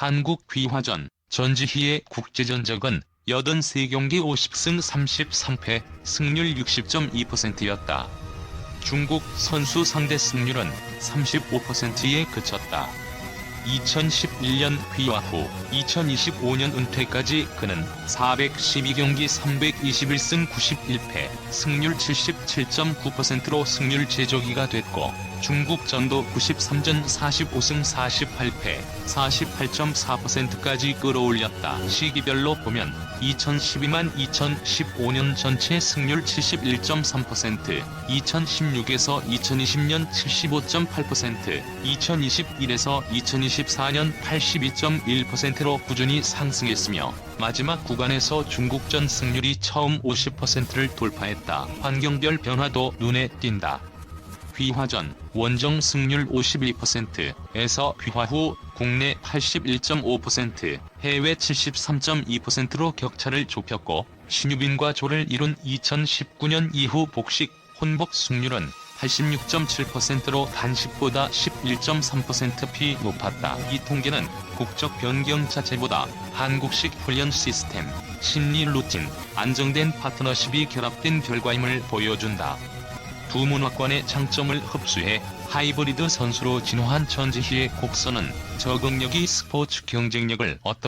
한국 귀화전 전지희의 국제전적은 83경기 50승 33패, 승률 60.2%였다. 중국 선수 상대 승률은 35%에 그쳤다. 2011년 귀화 후 2025년 은퇴까지 그는 412경기 321승 91패, 승률 77.9%로 승률 제조기가 됐고 중국 전도 93전 45승 48패, 48.4%까지 끌어올렸다. 시기별로 보면 2012만 2015년 전체 승률 71.3%, 2016에서 2020년 75.8%, 2021에서 2024년 82.1%로 꾸준히 상승했으며 마지막 구간에서 중국전 승률이 처음 50%를 돌파했다. 환경별 변화도 눈에 띈다. 귀화 전 원정 승률 52%에서 귀화 후 국내 81.5%, 해외 73.2%로 격차를 좁혔고 신유빈과 조를 이룬 2019년 이후 복식 혼복 승률은 86.7%로 단식보다 11.3%피 높았다. 이 통계는 국적 변경 자체보다 한국식 훈련 시스템, 심리 루틴, 안정된 파트너십이 결합된 결과임을 보여준다. 두 문화권의 장점을 흡수해 하이브리드 선수로 진화한 전지희의 곡선은 적응력이 스포츠 경쟁력을 어떻게